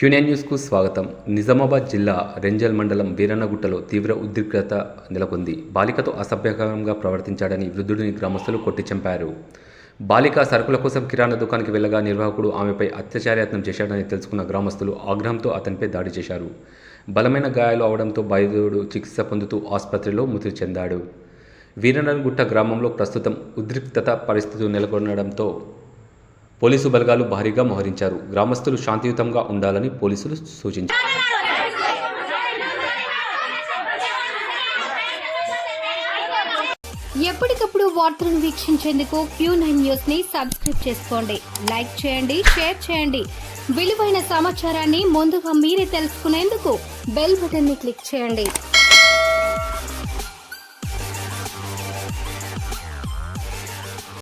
క్యూనియన్ న్యూస్కు స్వాగతం. నిజామాబాద్ జిల్లా రెంజల్ మండలం వీరన్నగుట్టలో తీవ్ర ఉద్రిక్తత నెలకొంది. బాలికతో అసభ్యకరంగా ప్రవర్తించాడని వృద్ధుడిని గ్రామస్తులు కొట్టి చంపారు. బాలిక సరుకుల కోసం కిరాణా దుకాణానికి వెళ్ళగా నిర్వాహకుడు ఆమెపై అత్యాచారయత్నం చేశాడని తెలుసుకున్న గ్రామస్తులు ఆగ్రహంతో అతనిపై దాడి చేశారు. బలమైన గాయాలు అవడంతో బాధితుడు చికిత్స పొందుతూ ఆసుపత్రిలో మృతి చెందాడు. వీరన్నగుట్ట గ్రామంలో ప్రస్తుతం ఉద్రిక్తత పరిస్థితులు నెలకొనడంతో పోలీసు బలగాలు భారీగా మోహరించారు. గ్రామస్తులు శాంతియుతంగా ఉండాలని పోలీసులు సూచించారు. ఎప్పటికప్పుడు వార్తలను వీక్షించేందుకు క్యూ నైన్ న్యూస్ని సబ్స్క్రైబ్ చేసుకోండి. లైక్ చేయండి షేర్ చేయండి. విలువైన సమాచారాన్ని ముందుగా మీరే తెలుసుకునేందుకు బెల్ బటన్ని క్లిక్ చేయండి.